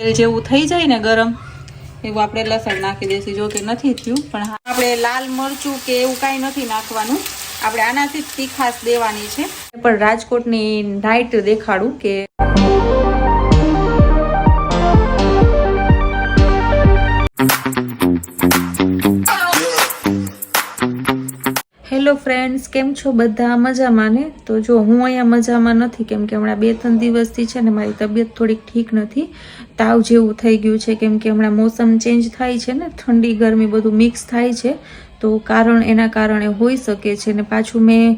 તેલ જેવું થઈ જાય ને ગરમ, એવું આપણે લસણ નાખી દઈશું જો કે નથી થયું, પણ આપણે લાલ મરચું કે એવું કાંઈ નથી નાખવાનું. આપણે આનાથી જ તીખાશ દેવાની છે. પણ રાજકોટની નાઇટ દેખાડું કે હેલો ફ્રેન્ડ્સ, કેમ છો બધા? મજામાં ને? તો જો હું અહીંયા મજામાં નથી, કેમ કે હમણાં બે ત્રણ દિવસથી છે ને મારી તબિયત થોડીક ઠીક નથી. તાવ જેવું થઈ ગયું છે, કેમ કે હમણાં મોસમ ચેન્જ થાય છે ને, ઠંડી, ગરમી બધું મિક્સ થાય છે. તો કારણ એના કારણે હોઈ શકે છે ને, પાછું મેં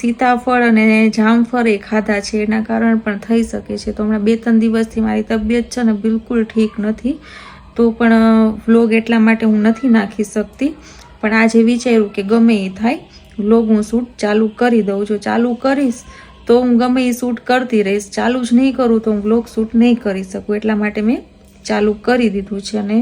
સીતાફળ અને જામફળ એ ખાધા છે, એના કારણ પણ થઈ શકે છે. તો હમણાં બે ત્રણ દિવસથી મારી તબિયત છે ને બિલકુલ ઠીક નથી. તો પણ વ્લોગ એટલા માટે હું નથી નાખી શકતી. પણ આજે વિચાર્યું કે ગમે એ થાય, લોગ હું શૂટ ચાલુ કરી દઉં જો ચાલુ કરીશ તો હું ગમે એ શૂટ કરતી રહીશ. ચાલુ જ નહીં કરું તો હું બ્લોગ શૂટ નહીં કરી શકું. એટલા માટે મેં ચાલુ કરી દીધું છે અને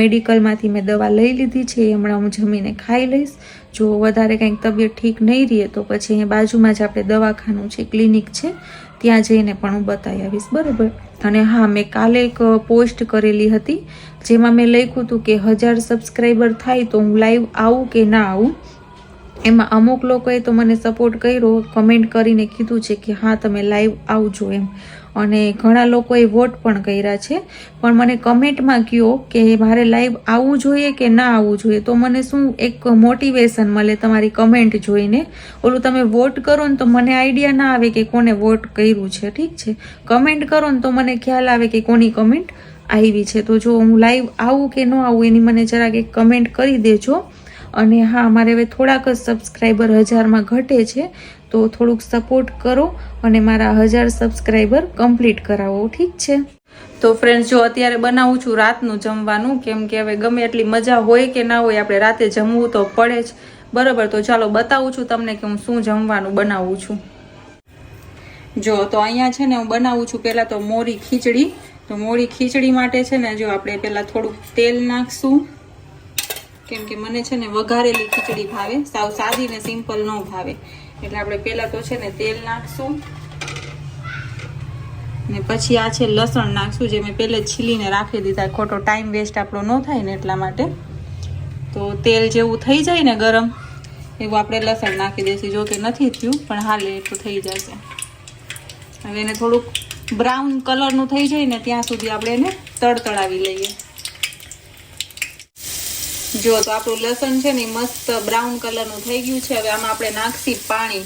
મેડિકલમાંથી મેં દવા લઈ લીધી છે. એ હમણાં હું જમીને ખાઈ લઈશ. જો વધારે કંઈક તબિયત ઠીક નહીં રહે તો પછી અહીંયા બાજુમાં જ આપણે દવાખાનું છે ક્લિનિક છે. ત્યાં જઈને પણ હું બતાવી આવીશ, બરાબર? અને હા, મેં કાલે એક પોસ્ટ કરેલી હતી, જેમાં મેં લખ્યું હતું કે હજાર સબસ્ક્રાઈબર થાય તો હું લાઈવ આવું કે ના આવું. એમાં અમુક લોકોએ તો મને સપોર્ટ કર્યો કમેન્ટ કરીને કીધું છે કે હા, તમે લાઈવ આવજો એમ. અને ઘણા લોકોએ વોટ પણ કર્યા છે. પણ મને કમેન્ટમાં કહો કે મારે લાઈવ આવવું જોઈએ કે ના આવવું જોઈએ? તો મને શું એક મોટિવેશન મળે તમારી કમેન્ટ જોઈને? ઓલું તમે વોટ કરો ને તો મને આઈડિયા ના આવે કે કોને વોટ કર્યું છે. ઠીક છે? કમેન્ટ કરો ને તો મને ખ્યાલ આવે કે કોની કમેન્ટ આવી છે. તો જો હું લાઈવ આવું કે ન આવું એની મને જરાક એક કમેન્ટ કરી દેજો. અને હા મારે હવે થોડાક જ સબસ્ક્રાઈબર હજારમાં ઘટે છે, તો થોડુંક સપોર્ટ કરો અને મારા હજાર સબસ્ક્રાઈબર કમ્પ્લીટ કરાવો, ઠીક છે? તો ફ્રેન્ડ્સ જો અત્યારે બનાવું છું રાતનું જમવાનું, કેમ કે હવે ગમે એટલી મજા હોય કે ના હોય, આપણે રાતે જમવું તો પડે જ. બરાબર, તો ચાલો બતાવું છું તમને કે હું શું જમવાનું બનાવું છું. જો, તો અહીંયા છે ને હું બનાવું છું પહેલાં તો મોરી ખીચડી. તો મોરી ખીચડી માટે છે ને જો આપણે પહેલાં થોડુંક તેલ નાખશું. કેમ કે મને છે ને વઘારેલી ખીચડી ભાવે, સાવ સાદી ને સિમ્પલ ન ભાવે. એટલે આપણે પહેલાં તો છે ને તેલ નાખશું. ને પછી આ છે લસણ નાખશું, જે મેં પહેલે છીલીને રાખી દીધા. ખોટો ટાઈમ વેસ્ટ આપણો ન થાય ને એટલા માટે. તો તેલ જેવું થઈ જાય ને ગરમ, એવું આપણે લસણ નાખી દઈશું. જો કે નથી થયું, પણ હાલે એટલું થઈ જશે. હવે એને થોડુંક બ્રાઉન કલરનું થઈ જાય ને ત્યાં સુધી આપણે એને તડતડાવી લઈએ. જો, તો આપણું લસણ છે ને મસ્ત બ્રાઉન કલરનું થઈ ગયું છે. હવે આમાં આપણે નાખશી પાણી.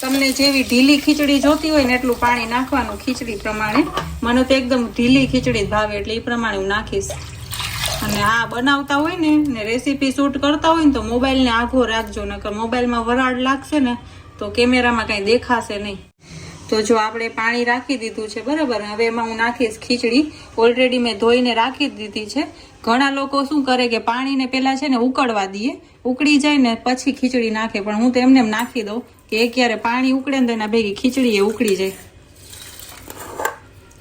તમને જેવી ઢીલી ખીચડી જોતી હોય ને એટલું પાણી નાખવાનું ખીચડી પ્રમાણે. મને તો એકદમ ઢીલી ખીચડી ભાવે એટલે એ પ્રમાણે હું નાખીશ. અને આ બનાવતા હોય ને ને રેસીપી શૂટ કરતા હોય ને તો મોબાઈલને આઘો રાખજો. નકર મોબાઈલમાં વરાળ લાગશે ને, તો કેમેરામાં કાંઈ દેખાશે નહીં. તો જો આપણે પાણી રાખી દીધું છે, બરાબર? હવે એમાં હું નાખીશ ખીચડી. ઓલરેડી મેં ધોઈને રાખી દીધી છે. ઘણા લોકો શું કરે કે પાણીને પહેલાં છે ને ઉકળવા દઈએ. ઉકળી જાય ને પછી ખીચડી નાખે, પણ હું તો એમને એમ નાખી દઉં કે એક ક્યારે પાણી ઉકળે ને તો એના ભેગી ખીચડી એ ઉકળી જાય.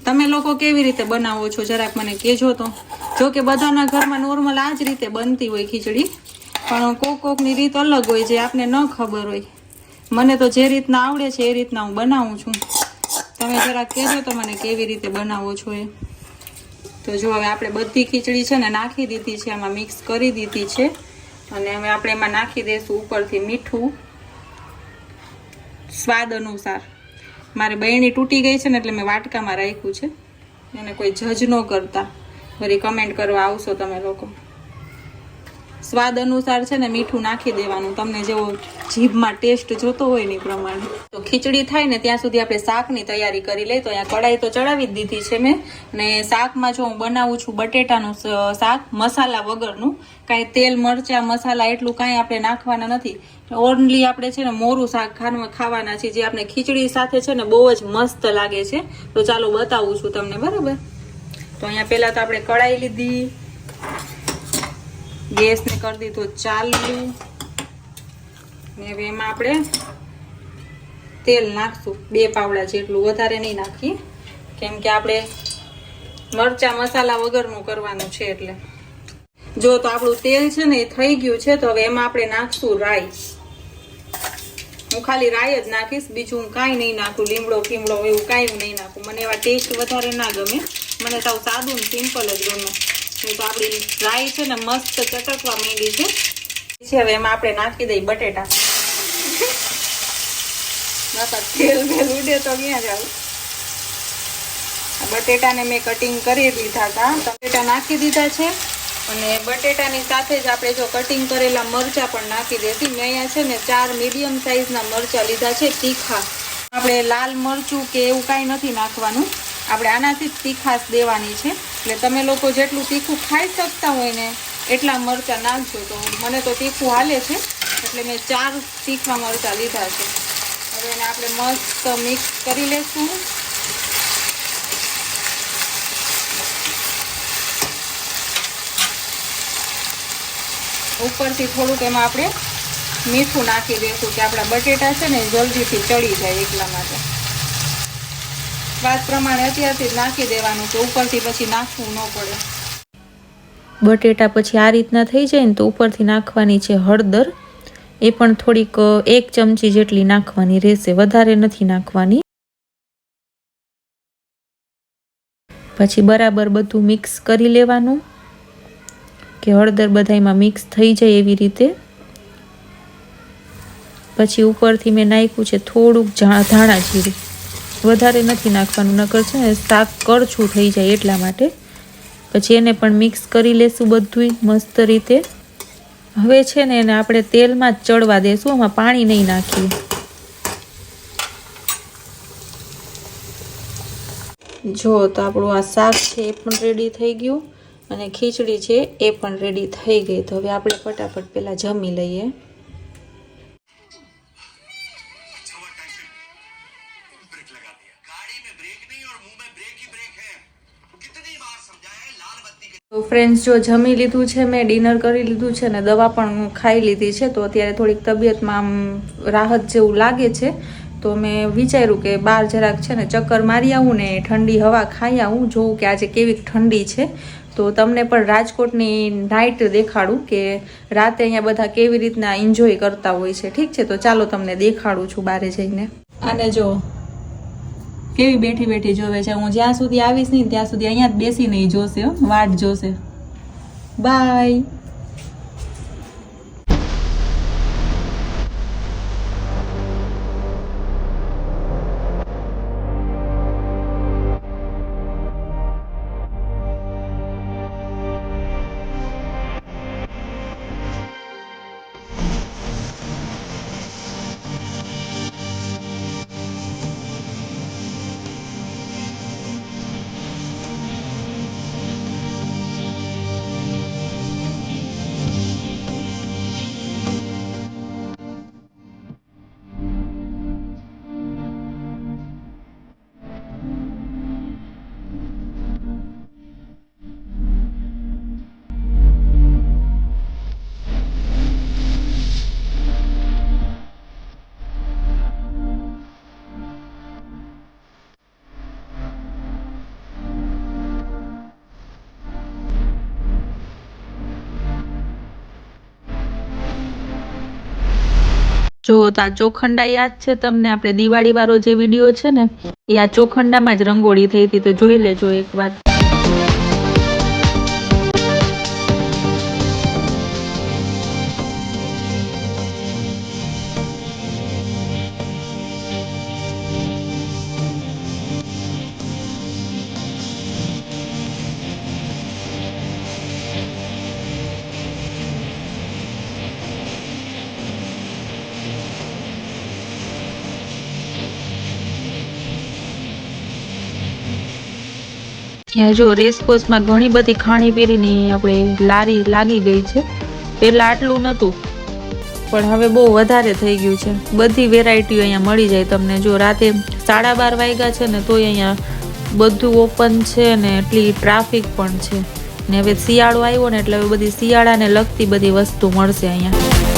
તમે લોકો કેવી રીતે બનાવો છો? જરાક મને કહેજો તો. જો કે બધાના ઘરમાં નોર્મલ આ જ રીતે બનતી હોય ખીચડી, પણ કોક કોકની રીત અલગ હોય જે આપને ન ખબર હોય. મને તો જે રીતના આવડે છે એ રીતના હું બનાવું છું. તમે જરાક કહેજો તો મને કેવી રીતે બનાવો છો એ. તો જો હવે આપણે બધી ખીચડી છે ને નાખી દીધી છે, આમાં મિક્સ કરી દીધી છે. અને હવે આપણે એમાં નાખી દઈશું ઉપરથી મીઠું. સ્વાદ અનુસાર. મારે બહેણી તૂટી ગઈ છે ને એટલે મેં વાટકામાં રાખ્યું છે. એને કોઈ જજ ન કરતા. વળી કમેન્ટ કરવા આવશો તમે લોકો. સ્વાદ અનુસાર છે ને મીઠું નાખી દેવાનું. તમને જેવો જીભમાં ટેસ્ટ જોતો હોય ને પ્રમાણે. તો ખીચડી થાય ને ત્યાં સુધી આપણે શાકની તૈયારી કરી લઈએ. તો અહીંયા કઢાઈ તો ચડાવી જ દીધી છે મેં. ને શાકમાં જો હું બનાવું છું બટેટાનું શાક, મસાલા વગરનું. કાંઈ તેલ, મરચાં, મસાલા એટલું કાંઈ આપણે નાખવાના નથી. ઓનલી આપણે છે ને મોરું શાક ખાવા ખાવાના છે જે આપણે ખીચડી સાથે છે ને બહુ જ મસ્ત લાગે છે. તો ચાલો બતાવું છું તમને, બરાબર? તો અહીંયા પહેલાં તો આપણે કઢાઈ લીધી. ગેસને કરી દીધો, ચાલુ. ને હવે એમાં આપણે તેલ નાખશું. બે પાવડા જેટલું વધારે નહીં નાખીએ. કેમ કે આપણે મરચા, મસાલા વગરનું કરવાનું છે એટલે. જો તો આપણું તેલ છે ને એ થઈ ગયું છે, તો હવે એમાં આપણે નાખશું રાઈ હું ખાલી રાઈ જ નાખીશ, બીજું હું કાંઈ નહીં નાખું. લીમડો ફીમડો એવું કાંઈ નહીં નાખું. મને એવા ટેસ્ટ વધારે ના ગમે. મને સાવ સાદું સિમ્પલ જ ગમે. નહીં તો છે ને મસ્ત ચટકવા માંડી છે. પછી હવે એમાં આપણે નાખી દઈએ બટેટા. બટેટાને મેં કટિંગ કરી દીધા હતા બટેટા નાખી દીધા છે અને બટેટાની સાથે જ આપણે જો કટિંગ કરેલા મરચાં પણ નાખી દેતી મેં અહીંયા છે ને ચાર મીડિયમ સાઇઝના મરચાં લીધા છે તીખા. આપણે લાલ મરચું કે એવું કાંઈ નથી નાખવાનું. આપણે આનાથી જ તીખાશ દેવાની છે. એટલે તમે લોકો જેટલું તીખું ખાઈ શકતા હોય ને એટલા મરચાં નાખજો તો મને તો તીખું હાલે છે. એટલે મેં ચાર તીખા મરચાં લીધા છે. હવે એને આપણે મસ્ત મિક્સ કરી લેશું. ઉપરથી થોડુંક એમાં આપણે મીઠું નાખી દઈશું કે આપણા બટેટા છે ને જલ્દીથી ચડી જાય એટલા માટે. સ્વાદ પ્રમાણે અત્યારથી નાખી દેવાનું કે ઉપરથી પછી નાખવું ન પડે. બટેટા પછી આ રીતના થઈ જાય ને તો ઉપરથી નાખવાની છે હળદર. એ પણ થોડીક એક ચમચી જેટલી નાખવાની રહેશે. વધારે નથી નાખવાની. પછી બરાબર બધું મિક્સ કરી લેવાનું. કે હળદર બધાયમાં મિક્સ થઈ જાય એવી રીતે. પછી ઉપરથી મેં નાખ્યું છે થોડુંક ધાણા જીરું. વધારે નથી નાખવાનું, નકર છે ને શાક કરછું થઈ જાય એટલા માટે. પછી એને પણ મિક્સ કરી લેશું બધુંય મસ્ત રીતે. હવે છે ને એને આપણે તેલમાં જ ચડવા દેશું, એમાં પાણી નહીં નાખીએ. જો તો આપણું આ શાક છે એ પણ રેડી થઈ ગયું, અને ખીચડી છે એ પણ રેડી થઈ ગઈ. તો હવે આપણે ફટાફટ પહેલાં જમી લઈએ. તો ફ્રેન્ડ્સ જો જમી લીધું છે, મેં ડિનર કરી લીધું છે ને દવા પણ ખાઈ લીધી છે, તો અત્યારે થોડીક તબિયતમાં આમ રાહત જેવું લાગે છે. તો મેં વિચાર્યું કે બહાર જરાક છે ને ચક્કર મારી આવું ને ઠંડી હવા ખાઈ આવું, જોઉં કે આજે કેવી ઠંડી છે. તો તમને પણ રાજકોટની નાઇટ દેખાડું કે રાતે અહીંયા બધા કેવી રીતના એન્જોય કરતા હોય છે. ઠીક છે, તો ચાલો તમને દેખાડું છું બારે જઈને. અને જો કેવી બેઠી બેઠી જોવે છે? હું જ્યાં સુધી આવીશ નહીં, ત્યાં સુધી અહીંયા જ બેસી નહીં જોશે વાટ જોશે. બાય જો આ ચોખંડા યાદ છે તમને? આપણે દિવાળી વાળો જે વીડિયો છે ને, એ આ ચોખંડામાં જ રંગોળી થઈ હતી, તો જોઈ લેજો એકવાર ત્યાં જો રેસકોર્સમાં ઘણી બધી ખાણીપીણીની આપણે લારી લાગી ગઈ છે. પહેલાં આટલું નહોતું, પણ હવે બહુ વધારે થઈ ગયું છે. બધી વેરાયટીઓ અહીંયા મળી જાય તમને. જો રાતે સાડા બાર વાગ્યા છે ને તોય અહીંયા બધું ઓપન છે ને એટલી ટ્રાફિક પણ છે. ને હવે શિયાળો આવ્યો ને એટલે હવે બધી શિયાળાને લગતી બધી વસ્તુ મળશે અહીંયા.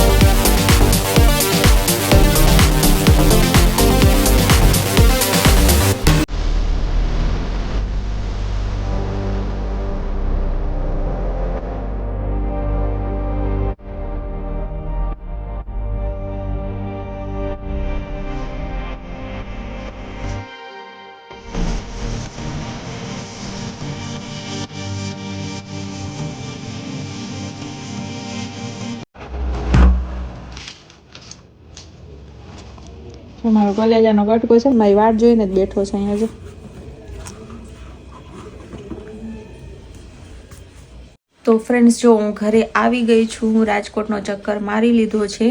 મારો કલેજાનો કટકો છે. મારી વાટ જોઈને જ બેઠો છે અહીંયા જો. તો ફ્રેન્ડ્સ જો હું ઘરે આવી ગઈ છું, હું રાજકોટનો ચક્કર મારી લીધો છે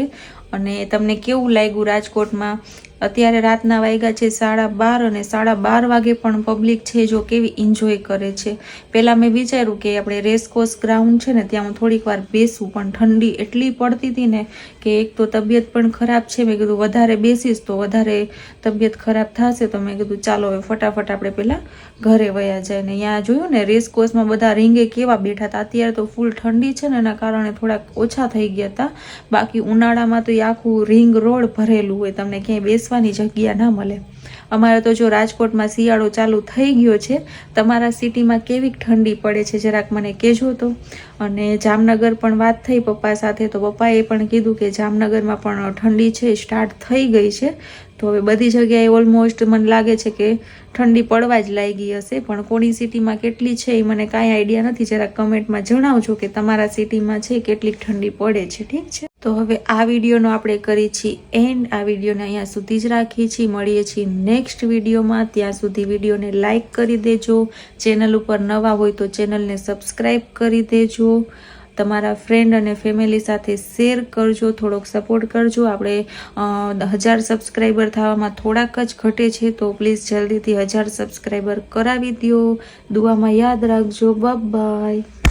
અને તમને કેવું લાગ્યું રાજકોટમાં? અત્યારે રાતના વાગ્યા છે સાડા બાર અને સાડા બાર વાગે પણ પબ્લિક છે જો કેવી એન્જોય કરે છે. પહેલાં મેં વિચાર્યું કે આપણે રેસકોર્સ ગ્રાઉન્ડ છે ને ત્યાં હું થોડીક વાર બેસું, પણ ઠંડી એટલી પડતી હતી ને કે એક તો તબિયત પણ ખરાબ છે. મેં કીધું વધારે બેસીશ તો વધારે તબિયત ખરાબ થશે, તો મેં કીધું ચાલો હવે ફટાફટ આપણે પહેલાં ઘરે વયા જાય ને. અહીંયા જોયું ને રેસકોર્સમાં બધા રીંગે કેવા બેઠા હતા. અત્યારે તો ફૂલ ઠંડી છે ને, એના કારણે થોડાક ઓછા થઈ ગયા હતા. બાકી ઉનાળામાં તો એ આખું રિંગ રોડ ભરેલું હોય, તમને ક્યાંય બેસવાની જગ્યા ના મળે. અમારે તો જો રાજકોટમાં શિયાળો ચાલુ થઈ ગયો છે, તમારા સિટીમાં કેવી ઠંડી પડે છે જરાક મને કહેજો તો. અને જામનગર પણ વાત થઈ પપ્પા સાથે, તો પપ્પાએ પણ કીધું કે જામનગરમાં પણ ઠંડી છે, સ્ટાર્ટ થઈ ગઈ છે. તો હવે બધી જગ્યાએ ઓલમોસ્ટ મને લાગે છે કે ઠંડી પડવા જ લાગી હશે, પણ કોની સિટીમાં કેટલી છે એ મને કાંઈ આઈડિયા નથી. જરા કમેન્ટમાં જણાવજો કે તમારા સિટીમાં છે કેટલી ઠંડી પડે છે, ઠીક છે? તો હવે આ વિડીયોનો આપણે કરી છીએ એન્ડ આ વિડીયોને અહીંયા સુધી જ રાખીએ છીએ મળીએ છીએ નેક્સ્ટ વિડીયોમાં. ત્યાં સુધી વિડીયોને લાઇક કરી દેજો. ચેનલ ઉપર નવા હોય તો ચેનલને સબસ્ક્રાઈબ કરી દેજો. તમારા ફ્રેન્ડ અને ફેમિલી સાથે શેર કરજો, થોડોક સપોર્ટ કરજો. આપણે હજાર સબસ્ક્રાઈબર થવામાં થોડાક જ ઘટે છે, તો પ્લીઝ જલ્દીથી હજાર સબસ્ક્રાઈબર કરાવી દો દુઆમાં યાદ રાખજો. બાય